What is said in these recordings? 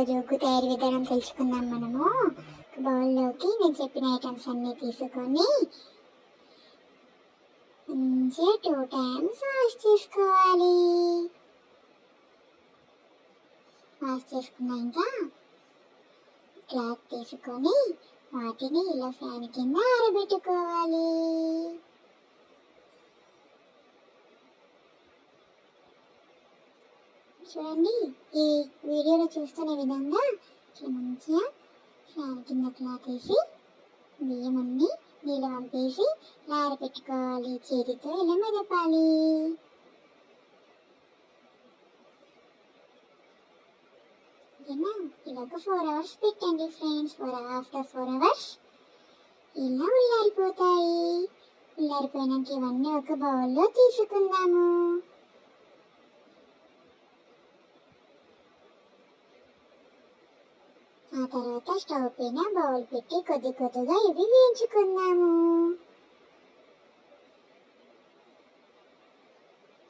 ఈరోజు ఉగ్గు తయారీ విధానం తెలుసుకుందాం మనము. బౌల్లోకి నేను చెప్పిన ఐటమ్స్ అన్నీ తీసుకొని మంచిగా టూ టైమ్స్ వాష్ చేసుకోవాలి. వాష్ చేసుకున్నాక క్లాత్ తీసుకొని వాటిని ఇలా ఫ్యాన్ కింద ఆరబెట్టుకోవాలి. చూడండి. ఈ వీడియోలో చూస్తున్న విధంగా ఇట్లా మంచిగా ఫ్యాన్ కింద క్లాత్ వేసి బియ్యం అన్ని నీళ్ళు పంపేసి లార పెట్టుకోవాలి చేతితో ఇలా మెదపాలి. ఓకేనా ఇలా ఒక ఫోర్ అవర్స్ పెట్టండి friends four after four hours ఇలా ఉల్లారిపోతాయి. ఉల్లారిపోయినాక ఇవన్నీ ఒక బౌల్లో తీసుకుందాము. ఆ తర్వాత స్టవ్ పైన బౌల్ పెట్టి కొద్ది కొద్దిగా ఇవి వేయించుకుందాము.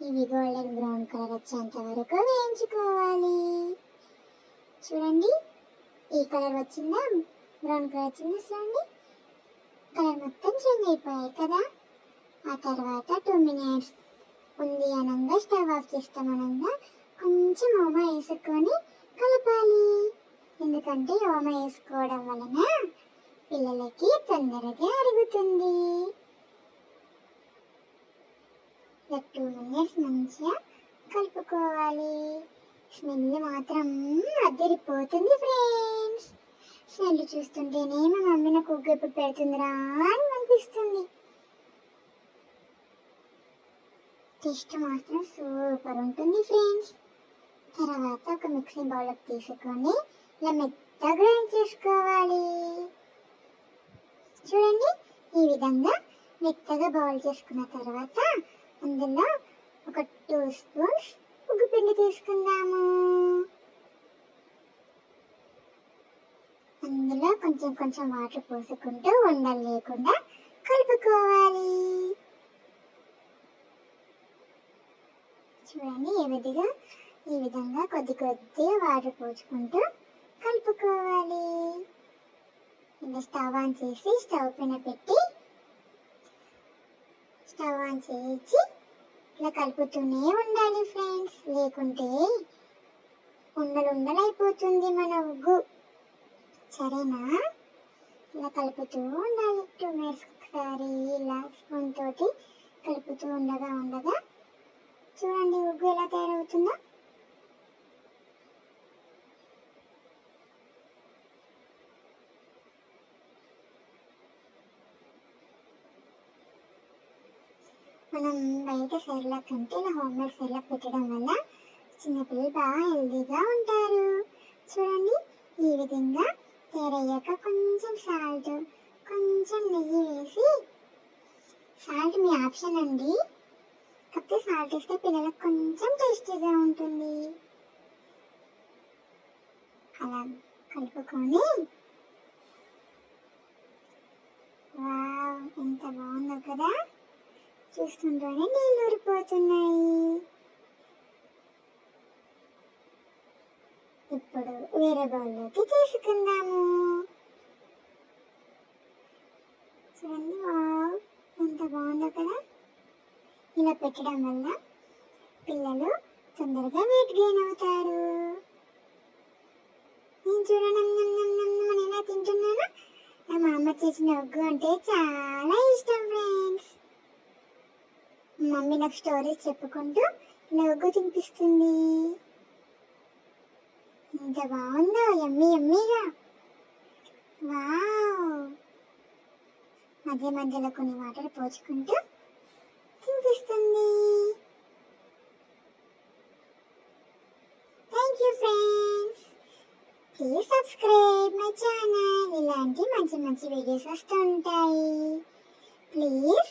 ఇవి గోల్డెన్ బ్రౌన్ కలర్ వచ్చేంత వరకు వేయించుకోవాలి. చూడండి ఈ కలర్ వచ్చిందా? బ్రౌన్ కలర్ వచ్చిందా చూడండి? కలర్ మొత్తం చేంజ్ అయిపోయాయి కదా? ఆ తర్వాత టూ మినిట్స్ ఉంది అనంగా స్టవ్ ఆఫ్ చేస్తామనంగా కొంచెం ఓమా వేసుకొని కలపాలి. ఎందుకంటే ఓమ వేసుకోవడం వలన పిల్లలకి తొందరగా అరుగుతుంది. టూ మినిట్స్ మంచిగా కలుపుకోవాలి. స్మెల్ మాత్రం అద్దరిపోతుంది ఫ్రెండ్స్ స్మెల్ చూస్తుంటేనే మా మమ్మీ నాకు ఉగ్గు ఎప్పుడు పెడుతుందిరా అని అనిపిస్తుంది. టేస్ట్ మాత్రం సూపర్ ఉంటుంది ఫ్రెండ్స్ తర్వాత ఒక మిక్సీ బౌల్కి తీసుకొని ఇలా మెత్తగా గ్రైండ్ చేసుకోవాలి. చూడండి ఈ విధంగా మెత్తగా బౌల్ చేసుకున్న తర్వాత అందులో ఒక టూ స్పూన్స్ ఉగ్గు పిండి తీసుకుందాము. అందులో కొంచెం కొంచెం వాటర్ పోసుకుంటూ ఉండలు లేకుండా కలుపుకోవాలి. చూడండి ఏ విధంగా ఈ విధంగా కొద్ది కొద్దిగా వాటర్ పోసుకుంటూ కలుపుకోవాలి ఇంకా స్టవ్ ఆన్ చేసి స్టవ్ పైన పెట్టి స్టవ్ ఆన్ చేసి ఇట్లా కలుపుతూనే ఉండాలి ఫ్రెండ్స్. లేకుంటే ఉండలు ఉండలైపోతుంది అయిపోతుంది మన ఉగ్గు. సరేనా? ఇలా కలుపుతూ ఉండాలి. టూ మినిట్స్ ఒకసారి ఇలా స్పూన్ తోటి కలుపుతూ ఉండగా ఉండగా చూడండి ఉగ్గు ఎలా తయారవుతుందో. మనం బయట సెర్లాక్ కంటే ఇలా హోమ్ మేడ్ సెర్లాక్ పెట్టడం వల్ల చిన్నపిల్లలు బాగా హెల్దీగా ఉంటారు. చూడండి ఈ విధంగా తేరయ్యాక కొంచెం సాల్ట్ కొంచెం నెయ్యి వేసి సాల్ట్ మీ ఆప్షన్ అండి. కాకపోతే సాల్ట్ వేస్తే పిల్లలకు కొంచెం టేస్టీగా ఉంటుంది. అలా కలుపుకొని వావ్ ఎంత బాగుందో కదా. చూస్తుంటేనే నీళ్ళు ఊరిపోతున్నాయి. ఇప్పుడు వేరే బౌల్లోకి తీసుకుందాము. చూడండి వావ్ ఎంత బాగుందో కదా. ఇలా పెట్టడం వల్ల పిల్లలు తొందరగా వెయిట్ గెయిన్ అవుతారు. నేను చూడండి నేను ఎలా తింటున్నాను. మా అమ్మ చేసిన ఒగ్గు అంటే చాలా ఇష్టం ఫ్రెండ్ మమ్మీ నాకు స్టోరీస్ చెప్పుకుంటూ నవ్వు తినిపిస్తుంది. ఎంత బాగుందో? ఎమ్మి ఎమ్మిగా. వావ్. మధ్య మధ్యలో కొన్ని వాటర్ పోచుకుంటూ తినిపిస్తుంది. Thank you friends please subscribe my channel ఇలాంటి మంచి మంచి వీడియోస్ వస్తుంటాయి please